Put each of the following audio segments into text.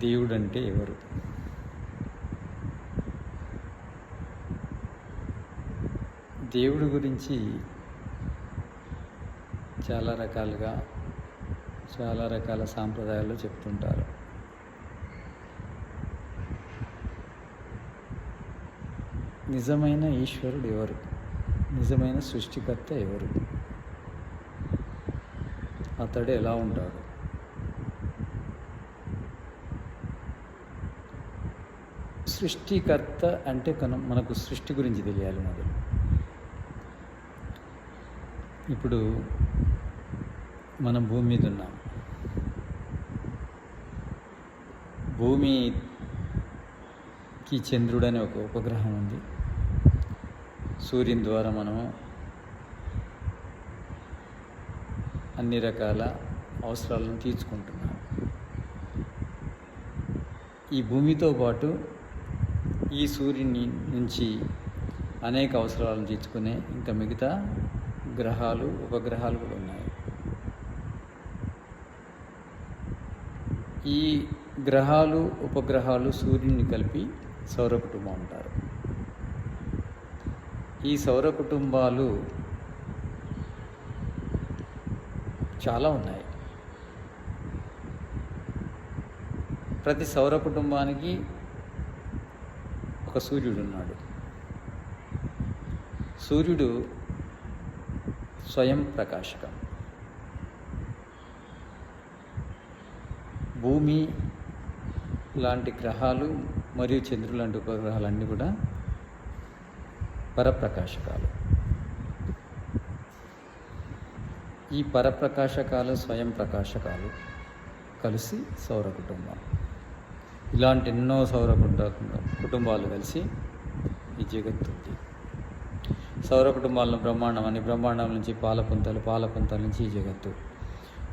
దేవుడు అంటే ఎవరు? దేవుడి గురించి చాలా రకాలుగా చాలా రకాల సాంప్రదాయాలు చెప్తుంటారు. నిజమైన ఈశ్వరుడు ఎవరు? నిజమైన సృష్టికర్త ఎవరు? అతడు ఎలా ఉంటాడు? సృష్టికర్త అంటే కను మనకు సృష్టి గురించి తెలియాలి మొదలు. ఇప్పుడు మనం భూమి మీద ఉన్నాం. భూమికి చంద్రుడు అనే ఒక ఉపగ్రహం ఉంది. సూర్యుని ద్వారా మనము అన్ని రకాల అవసరాలను తీర్చుకుంటున్నాం. ఈ భూమితో పాటు ఈ సూర్యుని నుంచి అనేక అవసరాలను తీర్చుకునే ఇంకా మిగతా గ్రహాలు ఉపగ్రహాలు కూడా ఉన్నాయి. ఈ గ్రహాలు ఉపగ్రహాలు సూర్యుని కలిపి సౌర కుటుంబం అంటారు. ఈ సౌర కుటుంబాలు చాలా ఉన్నాయి. ప్రతి సౌర కుటుంబానికి ఒక సూర్యుడు ఉన్నాడు. సూర్యుడు స్వయం ప్రకాశకం. భూమి లాంటి గ్రహాలు మరియు చంద్రులు లాంటి ఉపగ్రహాలన్నీ కూడా పరప్రకాశకాలు. ఈ పరప్రకాశకాలు స్వయం ప్రకాశకాలు కలిసి సౌర కుటుంబం. ఇలాంటి ఎన్నో సౌర కుటుంబ కుటుంబాలు కలిసి ఈ జగత్తు ఉంది. సౌర కుటుంబాలను బ్రహ్మాండం అని బ్రహ్మాండం నుంచి పాలపుంతలు పాలపుంతల నుంచి ఈ జగత్తు.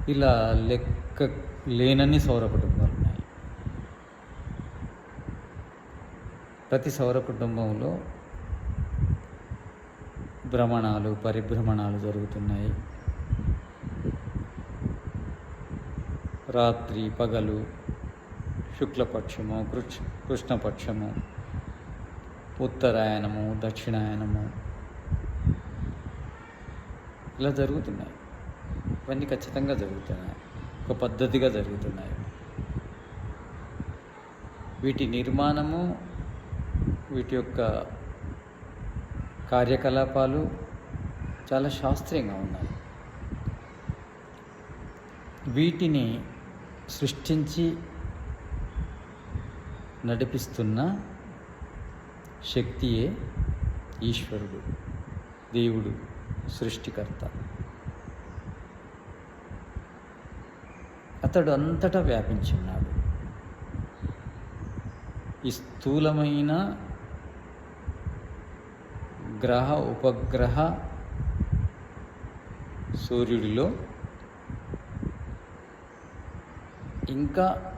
ఇలా లెక్క లేనన్ని సౌర కుటుంబాలు ఉన్నాయి. ప్రతి సౌర కుటుంబంలో భ్రమణాలు పరిభ్రమణాలు జరుగుతున్నాయి. రాత్రి పగలు శుక్లపక్షము కృష్ కృష్ణపక్షము ఉత్తరాయణము దక్షిణాయనము. ఇలా జరుగుతున్నాయి. ఇవన్నీ ఖచ్చితంగా జరుగుతున్నాయి. ఒక పద్ధతిగా జరుగుతున్నాయి. వీటి నిర్మాణము వీటి యొక్క కార్యకలాపాలు చాలా శాస్త్రీయంగా ఉన్నాయి. వీటిని సృష్టించి నడిపిస్తున్న శక్తియే ఈశ్వరుడు దేవుడు సృష్టికర్త. అతడు అంతటా వ్యాపించున్నాడు. ఈ స్థూలమైన గ్రహ ఉపగ్రహ సూర్యుడిలో ఇంకా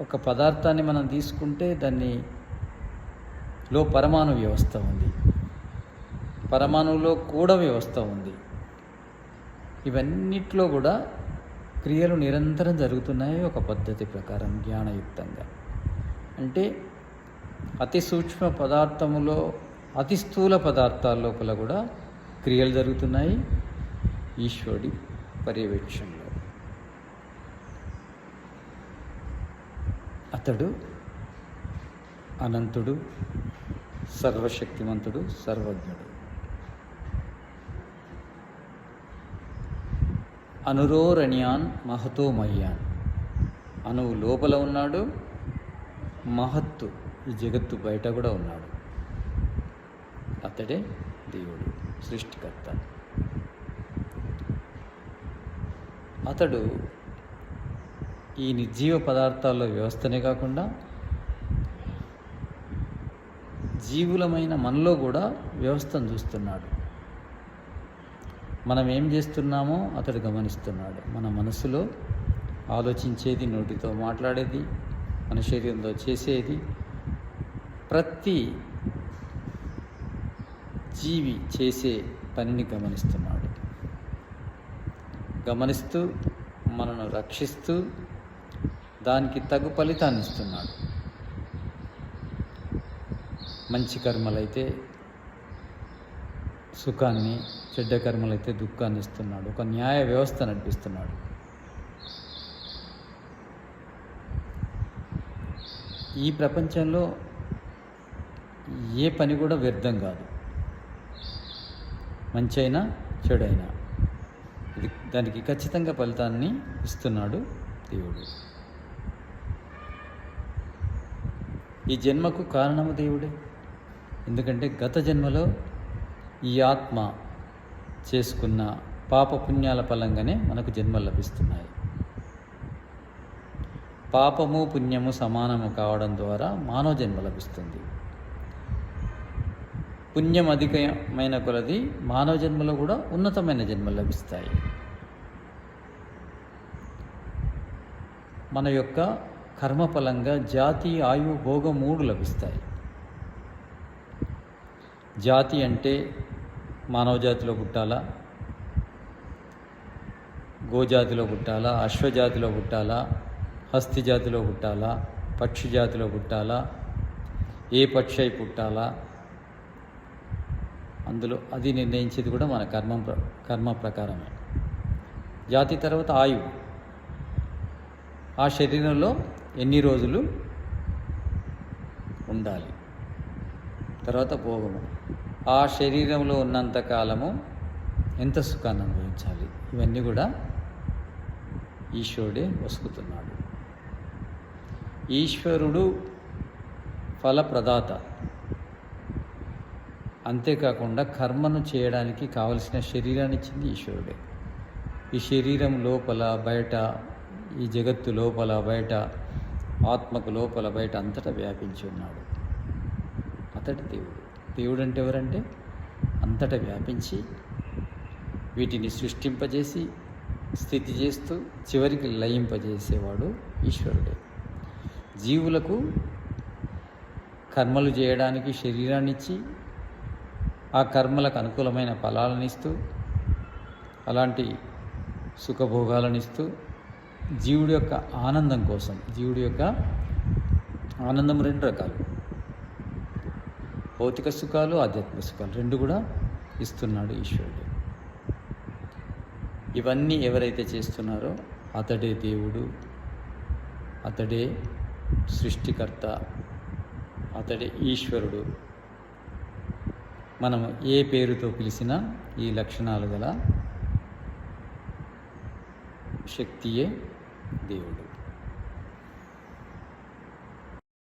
ఒక పదార్థాన్ని మనం తీసుకుంటే దాన్ని లో పరమాణు వ్యవస్థ ఉంది. పరమాణువులో కూడా వ్యవస్థ ఉంది. ఇవన్నిట్లో కూడా క్రియలు నిరంతరం జరుగుతున్నాయి ఒక పద్ధతి ప్రకారం జ్ఞానయుక్తంగా. అంటే అతి సూక్ష్మ పదార్థములో అతి స్థూల పదార్థాల లోపల కూడా క్రియలు జరుగుతున్నాయి. ఈశ్వరుడి పర్యవేక్షణ అతడు అనంతుడు సర్వశక్తిమంతుడు సర్వజ్ఞుడు. అనురోరణ్యాన్ మహతో మయ్యాన్ అనువు లోపల ఉన్నాడు మహత్తు ఈ జగత్తు బయట కూడా ఉన్నాడు. అతడే దేవుడు సృష్టికర్త. అతడు ఈ నిర్జీవ పదార్థాల్లో వ్యవస్థనే కాకుండా జీవులమైన మనలో కూడా వ్యవస్థను చూస్తున్నాడు. మనం ఏం చేస్తున్నామో అతడు గమనిస్తున్నాడు. మన మనసులో ఆలోచించేది నోటితో మాట్లాడేది మన శరీరంతో చేసేది ప్రతి జీవి చేసే పనిని గమనిస్తున్నాడు. గమనిస్తూ మనను రక్షిస్తూ దానికి తగు ఫలితాన్ని ఇస్తున్నాడు. మంచి కర్మలైతే సుఖాన్ని చెడ్డ కర్మలైతే దుఃఖాన్ని ఇస్తున్నాడు. ఒక న్యాయ వ్యవస్థ నడిపిస్తున్నాడు. ఈ ప్రపంచంలో ఏ పని కూడా వ్యర్థం కాదు. మంచి అయినా చెడైనా. ఇది దానికి ఖచ్చితంగా ఫలితాన్ని ఇస్తున్నాడు దేవుడు. ఈ జన్మకు కారణము దేవుడే. ఎందుకంటే గత జన్మలో ఈ ఆత్మ చేసుకున్న పాపపుణ్యాల ఫలంగానే మనకు జన్మలు లభిస్తున్నాయి. పాపము పుణ్యము సమానము కావడం ద్వారా మానవ జన్మ లభిస్తుంది. పుణ్యం అధికమైన కొలది మానవ జన్మలో కూడా ఉన్నతమైన జన్మలు లభిస్తాయి. మన యొక్క కర్మఫలంగా జాతి ఆయు భోగం మూడు లభిస్తాయి. జాతి అంటే మానవజాతిలో పుట్టాలా? గోజాతిలో పుట్టాలా? అశ్వజాతిలో పుట్టాలా? హస్తి జాతిలో పుట్టాలా? పక్షి జాతిలో పుట్టాలా? ఏ పక్షి అయి పుట్టాలా? అందులో అది నిర్ణయించేది కూడా మన కర్మ ప్ర- కర్మ ప్రకారమే. జాతి తర్వాత ఆయువు ఆ శరీరంలో ఎన్ని రోజులు ఉండాలి? తర్వాత భోగము ఆ శరీరంలో ఉన్నంత కాలము ఎంత సుఖాన్ని అనుభవించాలి? ఇవన్నీ కూడా ఈశ్వరుడే వసుకుతున్నాడు. ఈశ్వరుడు ఫలప్రదాత. అంతేకాకుండా కర్మను చేయడానికి కావలసిన శరీరాన్ని ఇచ్చింది ఈశ్వరుడే. ఈ శరీరం లోపల బయట ఈ జగత్తు లోపల బయట ఆత్మకు లోపల బయట అంతటా వ్యాపించి ఉన్నాడు. అతడి దేవుడు. దేవుడు అంటే ఎవరంటే? అంతటా వ్యాపించి వీటిని సృష్టింపజేసి స్థితి చేస్తూ చివరికి లయింపజేసేవాడు ఈశ్వరుడే. జీవులకు కర్మలు చేయడానికి శరీరాన్ని ఇచ్చి ఆ కర్మలకు అనుకూలమైన ఫలాలను ఇస్తూ అలాంటి సుఖభోగాలను ఇస్తూ జీవుడి యొక్క ఆనందం కోసం జీవుడి యొక్క ఆనందం రెండు రకాలు. భౌతిక సుఖాలు ఆధ్యాత్మిక సుఖాలు రెండు కూడా ఇస్తున్నాడు ఈశ్వరుడు. ఇవన్నీ ఎవరైతే చేస్తున్నారో అతడే దేవుడు అతడే సృష్టికర్త అతడే ఈశ్వరుడు. మనం ఏ పేరుతో పిలిచినా ఈ లక్షణాలు గల శక్తియే దేవుడు